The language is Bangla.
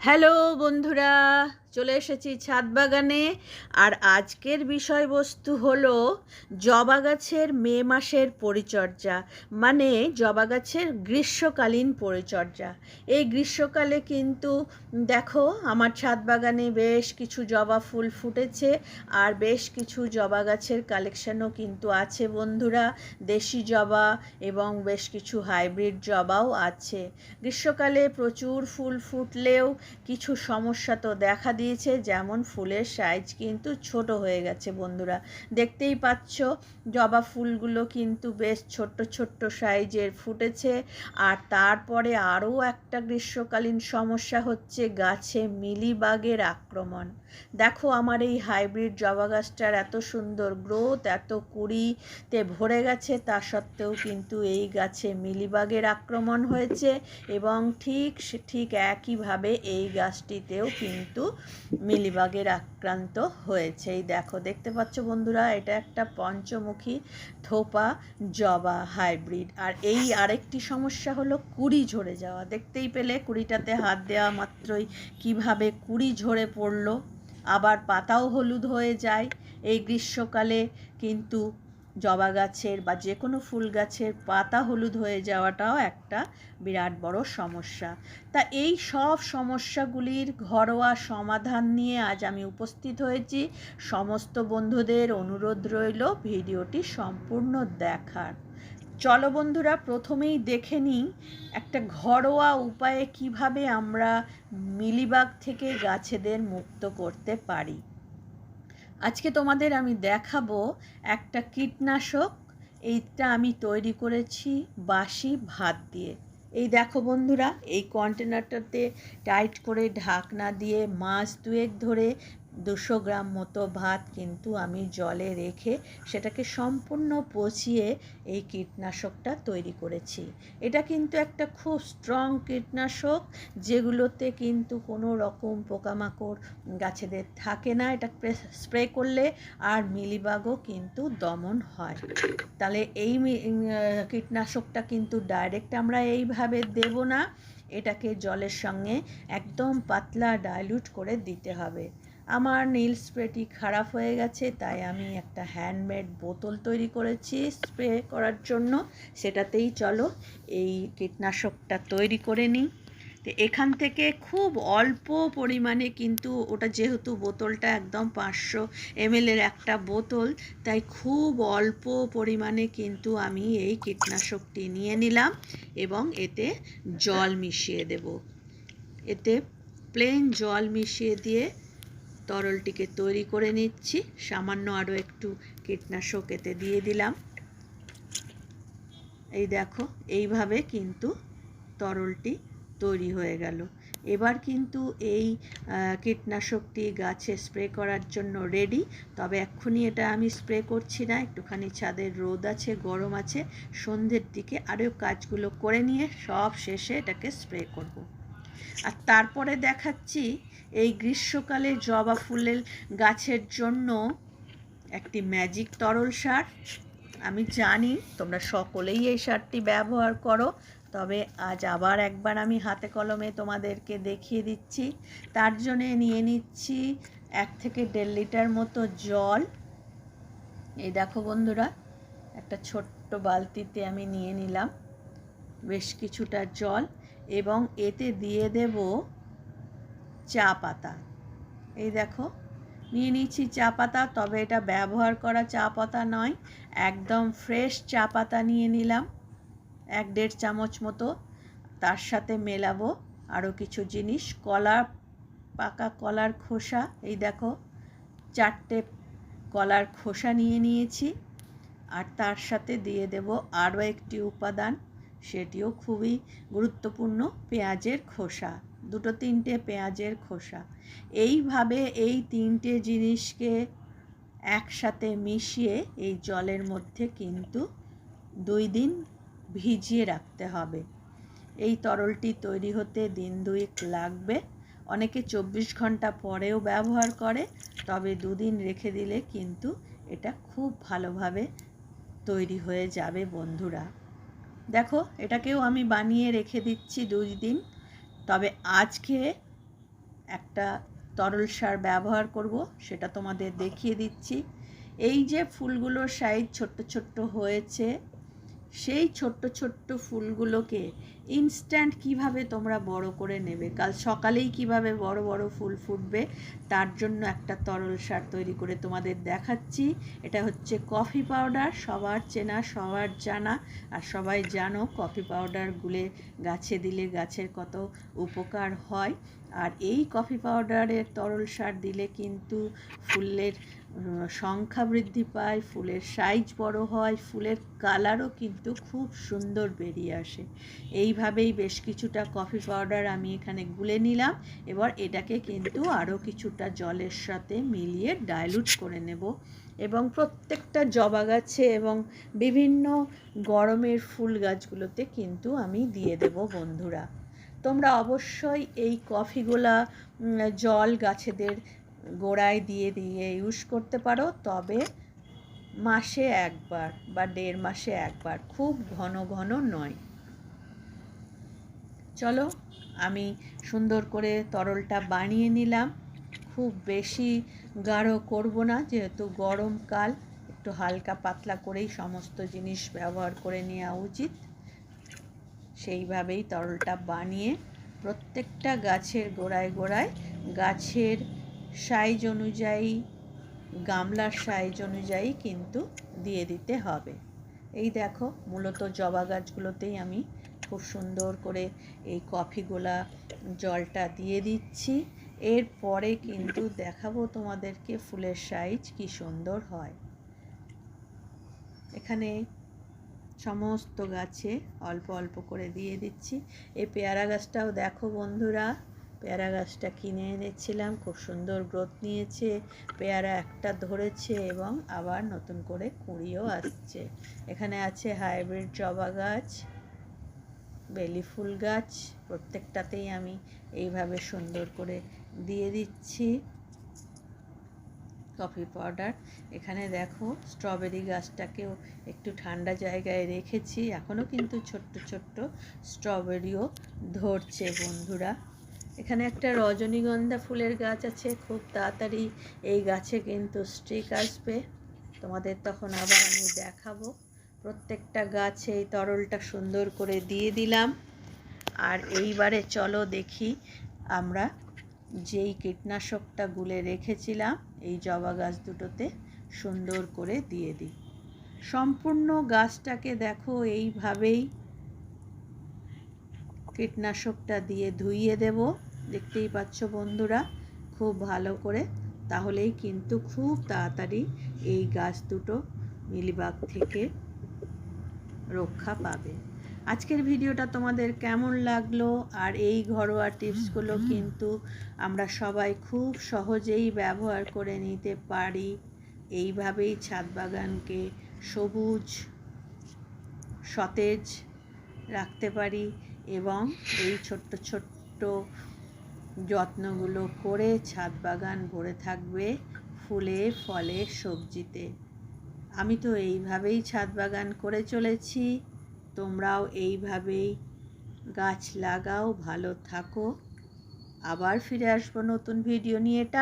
হ্যালো বন্ধুরা। চলে এসেছি ছাদ বাগানে আর আজকের বিষয়বস্তু হলো জবা গাছের মে মাসের পরিচর্যা মানে জবা গাছের গ্রীষ্মকালীন পরিচর্যা। এই গ্রীষ্মকালে কিন্তু দেখো আমার ছাদ বাগানে বেশ কিছু জবা ফুল ফুটেছে, আর বেশ কিছু জবা গাছের কালেকশনও কিন্তু আছে বন্ধুরা। দেশি জবা এবং বেশ কিছু হাইব্রিড জবাও আছে। গ্রীষ্মকালে প্রচুর ফুল ফুটলেও কিছু সমস্যা তো দেখা দিয়েছে, যেমন ফুলের সাইজ কিন্তু ছোট হয়ে গেছে বন্ধুরা। দেখতেই পাচ্ছ, জবা ফুলগুলো কিন্তু বেশ ছোট্ট ছোট্ট সাইজের ফুটেছে। আর তারপরে আরও একটা গ্রীষ্মকালীন সমস্যা হচ্ছে গাছে মিলিবাগের আক্রমণ। দেখো আমার এই হাইব্রিড জবা গাছটার এত সুন্দর গ্রোথ, এত কুড়িতে ভরে গেছে, তা সত্ত্বেও কিন্তু এই গাছে মিলিবাগের আক্রমণ হয়েছে এবং ঠিক ঠিক একইভাবে এই গাছটিতেও কিন্তু মিলিবাগের আক্রান্ত হয়েছে। এই দেখো, দেখতে পাচ্ছ বন্ধুরা, এটা একটা পঞ্চমুখী থোপা জবা হাইব্রিড। আর এই আরেকটি সমস্যা হলো কুড়ি ঝরে যাওয়া। দেখতেই পেলে কুড়িটাতে হাত দেওয়া মাত্রই কীভাবে কুড়ি ঝরে পড়ল। আবার পাতাও হলুদ হয়ে যায়। এই গ্রীষ্মকালে কিন্তু জবা গাছের বা যে কোনো ফুল গাছের পাতা হলুদ হয়ে যাওয়াটাও একটা বিরাট বড় সমস্যা। তা এই সব সমস্যাগুলির ঘরোয়া সমাধান নিয়ে আজ আমি উপস্থিত হয়েছি। সমস্ত বন্ধুদের অনুরোধ রইল ভিডিওটি সম্পূর্ণ দেখার। চলো বন্ধুরা, প্রথমেই দেখে নিই একটা ঘরোয়া উপায়ে কীভাবে আমরা মিলিবাগ থেকে গাছেদের মুক্ত করতে পারি। আজকে তোমাদের আমি দেখাবো একটা কীটনাশক, এইটা আমি তৈরি করেছি বাসি ভাত দিয়ে। এই দেখো বন্ধুরা, এই কন্টেনারটাতে টাইট করে ঢাকনা দিয়ে মাছ দুয়েক ধরে দুশো গ্রাম মতো ভাত কিন্তু আমি জলে রেখে সেটাকে সম্পূর্ণ পচিয়ে এই কীটনাশকটা তৈরি করেছি। এটা কিন্তু একটা খুব স্ট্রং কীটনাশক, যেগুলোতে কিন্তু কোনো রকম পোকামাকড় গাছেদের থাকে না। এটা স্প্রে করলে আর মিলিবাগও কিন্তু দমন হয়। তাহলে এই কীটনাশকটা কিন্তু ডাইরেক্ট আমরা এইভাবে দেব না। এটাকে জলের সঙ্গে একদম পাতলা ডাইলুট করে দিতে হবে। আমার নীল স্প্রেটি খারাপ হয়ে গেছে, তাই আমি একটা হ্যান্ডমেড বোতল তৈরি করেছি স্প্রে করার জন্য। সেটাতেই চলো, এই কীটনাশকটা তৈরি করে নিই। তো এখান থেকে খুব অল্প পরিমাণে কিন্তু ওটা যেহেতু বোতলটা একদম পাঁচশো এমএলের একটা বোতল, তাই খুব অল্প পরিমাণে কিন্তু আমি এই কীটনাশকটি নিয়ে নিলাম এবং এতে জল মিশিয়ে দেব। এতে প্লেন জল মিশিয়ে দিয়ে তরলটিকে তৈরি করে নিচ্ছি। সামান্য আরও একটু কীটনাশক এতে দিয়ে দিলাম। এই দেখো, এইভাবে কিন্তু তরলটি তৈরি হয়ে গেল। এবার কিন্তু এই কীটনাশকটি গাছে স্প্রে করার জন্য রেডি তবে এক্ষুনি এটা আমি স্প্রে করছি না, একটুখানি ছাদের রোদ আছে, গরম আছে, সন্ধ্যের দিকে আরও কাজগুলো করে নিয়ে সব শেষে এটাকে স্প্রে করব। আর তারপরে দেখাচ্ছি এই গ্রীষ্মকালে জবা ফুলের গাছের জন্য একটি ম্যাজিক তরল সার। আমি জানি তোমরা সকলেই এই সারটি ব্যবহার করো, তবে আজ আবার একবার আমি হাতে কলমে তোমাদেরকে দেখিয়ে দিচ্ছি। তার জন্যে নিয়ে নিচ্ছি এক থেকে দেড় লিটার মতো জল। এই দেখো বন্ধুরা, একটা ছোট্ট বালতিতে আমি নিয়ে নিলাম বেশ কিছুটা জল। এবং এতে দিয়ে দেব চা পাতা। এই দেখো, নিয়ে নিচ্ছি চা পাতা, তবে এটা ব্যবহার করা চা পাতা নয়, একদম ফ্রেশ চা পাতা নিয়ে নিলাম, এক দেড় চামচ মতো। তার সাথে মেলাবো আরও কিছু জিনিস, কলা, পাকা কলার খোসা, এই দেখো, চারটে কলার খোসা নিয়ে নিয়েছি। আর তার সাথে দিয়ে দেব আরও একটি উপাদান সেটিও খুবই গুরুত্বপূর্ণ, পেঁয়াজের খোসা, দুটো তিনটে পেঁয়াজের খোসা। এইভাবে এই তিনটে জিনিসকে একসাথে মিশিয়ে এই জলের মধ্যে কিন্তু দুই দিন ভিজিয়ে রাখতে হবে। এই তরলটি তৈরি হতে দিন দুয়েক লাগবে। অনেকে চব্বিশ ঘণ্টা পরেও ব্যবহার করে, তবে দুদিন রেখে দিলে কিন্তু এটা খুব ভালোভাবে তৈরি হয়ে যাবে বন্ধুরা। দেখো, এটাকেও আমি বানিয়ে রেখে দিচ্ছি দুই দিন। তবে আজকে একটা তরল সার ব্যবহার করব, সেটা তোমাদের দেখিয়ে দিচ্ছি। এই যে ফুলগুলোর সাইজ ছোট্ট ছোট্ট হয়েছে সেই ছোট্ট ছোট্ট ফুলগুলোকে ইনস্ট্যান্ট কীভাবে তোমরা বড় করে নেবে? কাল সকালেই কীভাবে বড় বড় ফুল ফুটবে? তার জন্য একটা তরল সার তৈরি করে তোমাদের দেখাচ্ছি। এটা হচ্ছে কফি পাউডার সবার চেনা, সবার জানা। আর সবাই জানো কফি পাউডার গুলে গাছে দিলে গাছের কত উপকার হয়। আর এই কফি পাউডারের তরল সার দিলে কিন্তু ফুলের সংখ্যা বৃদ্ধি পায়, ফুলের সাইজ বড় হয়, ফুলের কালারও কিন্তু খুব সুন্দর বেরিয়ে আসে। এইভাবেই বেশ কিছুটা কফি পাউডার আমি এখানে গুলে নিলাম। এবার এটাকে কিন্তু আরও কিছুটা জলের সাথে মিলিয়ে ডাইলুট করে নেব। এবং প্রত্যেকটা জবা গাছে এবং বিভিন্ন গরমের ফুল গাছগুলোতে কিন্তু আমি দিয়ে দেব বন্ধুরা। তোমরা অবশ্যই এই কফিগুলা জল গাছেদের গোড়ায় দিয়ে দিয়ে ইউজ করতে পারো, তবে মাসে একবার বা দেড় মাসে একবার, খুব ঘন ঘন নয়। চলো, আমি সুন্দর করে তরলটা বানিয়ে নিলাম। খুব বেশি গাঢ় করব না, যেহেতু গরমকাল একটু হালকা পাতলা করেই সমস্ত জিনিস ব্যবহার করে নেওয়া উচিত। সেইভাবেই তরলটা বানিয়ে প্রত্যেকটা গাছের গোড়ায় গোড়ায় গাছের সাইজ অনুযায়ী, গামলার সাইজ অনুযায়ী কিন্তু দিয়ে দিতে হবে। এই দেখো, মূলত জবা গাছগুলোতেই আমি খুব সুন্দর করে এই কফিগোলা জলটা দিয়ে দিচ্ছি। এরপরে কিন্তু দেখাবো তোমাদেরকে ফুলের সাইজ কি সুন্দর হয়। এখানে সমস্ত গাছে অল্প অল্প করে দিয়ে দিচ্ছি। এই পেয়ারা গাছটাও দেখো বন্ধুরা পেয়ারা গাছটা কিনে এনেছিলাম, খুব সুন্দর গ্রোথ নিয়েছে, পেয়ারা একটা ধরেছে এবং আবার নতুন করে কুঁড়িও আসছে। এখানে আছে হাইব্রিড জবা গাছ, বেলি ফুল গাছ, প্রত্যেকটাতেই আমি এইভাবে সুন্দর করে দিয়ে দিচ্ছি। কফি পাউডার এখানে দেখো স্ট্রবেরি গাছটাকেও একটু ঠান্ডা জায়গায় রেখেছি এখনও কিন্তু ছোট্ট ছোট্ট স্ট্রবেরিও ধরছে বন্ধুরা। এখানে একটা রজনীগন্ধা ফুলের গাছ আছে, খুব তাড়াতাড়ি এই গাছে কিন্তু স্ট্রিক আসবে। তোমাদের তখন আবার আমি দেখাবো। প্রত্যেকটা গাছে এই তরলটা সুন্দর করে দিয়ে দিলাম। আর এইবারে চলো দেখি আমরা যেই কীটনাশকটা গুলে রেখেছিলাম, এই জবা গাছ দুটোতে সুন্দর করে দিয়ে দিই। সম্পূর্ণ গাছটাকে দেখো এইভাবেই কীটনাশকটা দিয়ে ধুইয়ে দেব। দেখতেই পাচ্ছ বন্ধুরা খুব ভালো করে। তাহলেই কিন্তু খুব তাড়াতাড়ি এই গাছ দুটো মিলিবাগ থেকে রক্ষা পাবে। আজকের ভিডিওটা তোমাদের কেমন লাগল আর এই ঘরোয়া টিপসগুলো কিন্তু আমরা সবাই খুব সহজেই ব্যবহার করে নিতে পারি। এইভাবেই ছাদ বাগানকে সবুজ সতেজ রাখতে পারি এবং এই ছোট্ট ছোট্ট যত্নগুলো করে ছাদ বাগান ভরে থাকবে ফুলে, ফলে, সবজিতে। আমি তো এইভাবেই ছাদ বাগান করে চলেছি। তোমরাও এইভাবেই গাছ লাগাও, ভালো থাকো। আবার ফিরে আসব নতুন ভিডিও নিয়ে। টা